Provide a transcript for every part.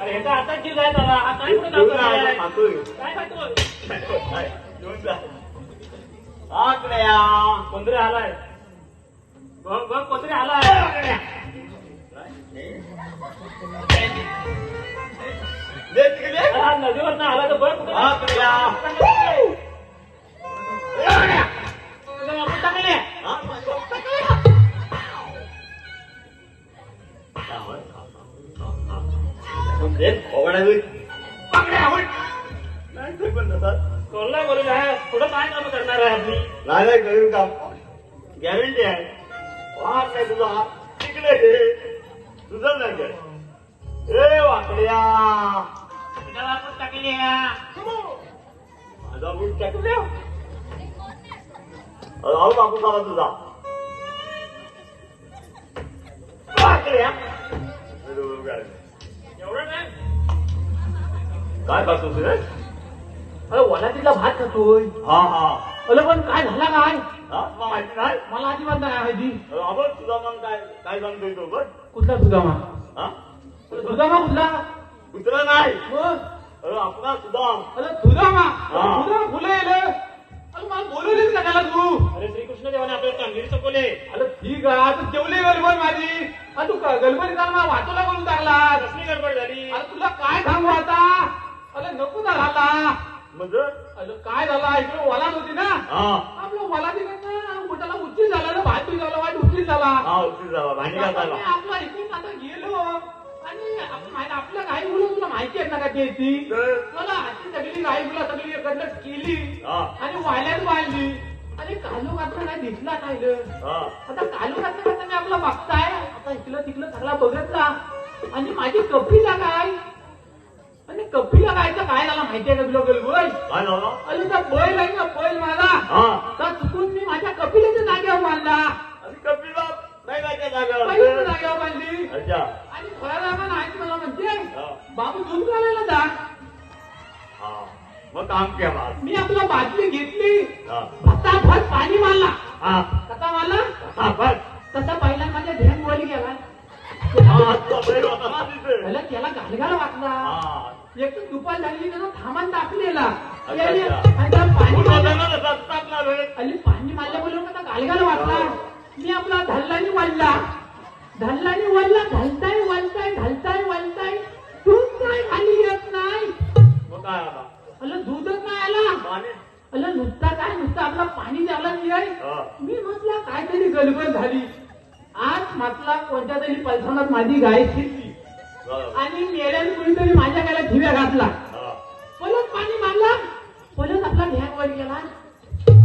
अरे ह्याचा हातात जीव जायचा आला हा काय पुढे काय? खातोय. आकड्या. कोणतरी आलाय. बघ बघ कोणतरी आलाय. दे तिकडे. हा, नदीवरनं आला तर बघ कुठे आकड्या. नाही, ते पण तसंच. कोल्हा बोलून आहे पुढं काय काम करणार आहे आपली नाही नाही करून काम. गॅरंटी आहे. वाट नाही तुझा तिकडे घे तुझं नाही ए वाकड्या. तुझा बापू टाकले माझा बूट टाकल्या राहू बापू झाला तुझा. वाकड्या. एवढं नाही. काय खातो तुझे अरे वला तिथला भात खातोय. हा हा. अरे पण काय झाला काय? हा? तुला माहिती नाही मला अजिबात नाही माहिती. आपण तुझा मग काय काय सांगतोय तो बघ. कुठला सुदामा? हा? सुदामा कुठला? कुत्रा नाही. मग? अरे आपला सुद्धा अरे सुदामा? हा. सुदामा फुलं येलं अरे मला बोलवलीच का त्याला तू. अरे श्रीकृष्ण देवाने आपल्याला कामगिरी सोपवले अरे ठीक आहे आता जेवली गडबड माझी. अरे तू गडबड झाला वाटोला बोलून टाकला कसली गडबड झाली? अरे तुला काय सांगू आता अरे नको ना झाला. म्हणजे अरे काय झाला? इकडे वलाद होती ना? हा. आपलं वलाद ना. मोठ्याला उच्चित झाला ना भात झाला वाईट उच्चित झाला. हा उशीर झाला. भांडी आपण घासायला. आपला इथून आता गेलो. आणि माहिती- आपल्या गाई मुलं तुला माहिती आहे ना का ते? ती? तर, मला आजची सगळी गाई मुलं सगळी एकत्र केली. हा. आणि वायल्यात वाढली. आणि कालू मात्र काय दिसला नाही. हा. आता कालू मात्र मी आपला बघताय आता इकडं तिकडं सगळा बघतला आणि माझी कपीला काय आणि कपीला गायचं काय झाला माहितीये का तुला गलबोय काय झालं? अरे त्या बैल आहे ना बैल माझा हा. तर चुकून मी माझ्या कपिलाच्या जागेवर बांधला आणि कपिला नाही काय जागेवर. जागेवर बांधली अच्छा. आणि वेळानं नाही मला म्हणते. हा. बाबू दूध घालायला जा. हा. मग काम केला मी आपला बाटली घेतली. हा. फटाफट पाणी मारला. हा. कसा मारला? हा बस तसा पहिला माझ्या ध्यान गेला. हा बैल होता ना तिथे. त्याला त्याला घालघाल वाटला. हा. एक तर दुपार झाली त्यानं थांबण टाकलेला पाणी पाणी मारल्याबरोबर त्याचा घालघाल वाटला. मी आपला धल्लानी वळला धल्लानी वळला घालताय वळताय घालताय वळताय दूध नाही खाली येत नाही. दूधच नाही आला. पाणी? अलं नुसता काय नुसतं आपला पाणी द्यायला नाही हा. मी म्हटलं काहीतरी गडबड झाली. आज म्हटला कोणत्या तरी पलसानात माझी गाय शिरली झालं. आणि मेल्याने कुणीतरी माझ्या गायला ठिव्या घातला. परत पाणी मारला परत आपला ढ्याक वर गेला.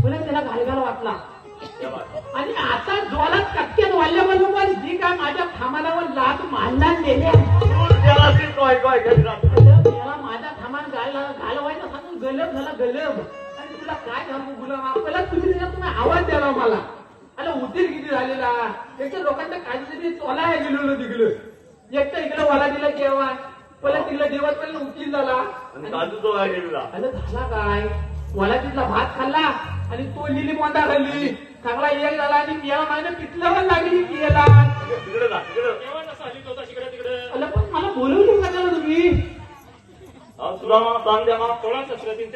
परत त्याला घालघाल वाटला. आणि आता ज्वालात कटक्यात वाढल्याबरोबर जी काय माझ्या थांबालावर लात मारला नेल्या त्याला माझ्या थांबान गायला घालवायचं सांगून गलब झाला गलब. आणि तुला काय सांगू गुलाम आपल्याला तुम्ही त्याच्यात तुम्ही आवाज द्याला मला. अरे उशीर किती झालेला तर लोकांच्या काहीतरी चोलाय गेलो तिकडं. एक तर इकडे वाला दिला जेवण परत तिकडे जेवण पण उशीर झाला. आणि काजू तो काय गेलेला. अरे झाला काय? मला तिथला भात खाल्ला आणि तो लिली मोठा खाल्ली. चांगला एक झाला आणि पियाला माझ्या पितल्यावर लागली पियाला तिकडे जा तिकडे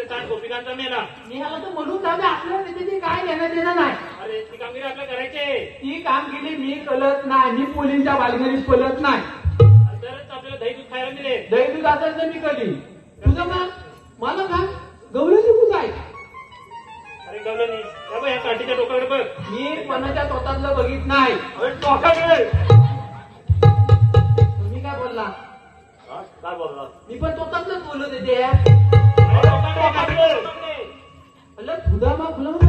ताण गोपिकांचा मेला. मी ह्याला तर म्हणून जाऊ दे आपल्याला त्याच्याशी काय घेणं देणं नाही. अरे ती कामगिरी आपल्या करायचे ती कामगिरी मी कळत नाही मी पोलींच्या बालगडीत पळत नाही. तरच आपल्याला दही दूध खायला मिळेल दही दूध असेल तर मी कधी? तुझं मग मला का? गवळणी कुठं आहे? अरे नाही या काठीच्या डोक्याकडे बघ. मी पणाच्या तोतातलं बघित नाही. अरे, टोकाकडे. काय बोलला? मी पण तो तसंच बोलत होते तुला मग फुलं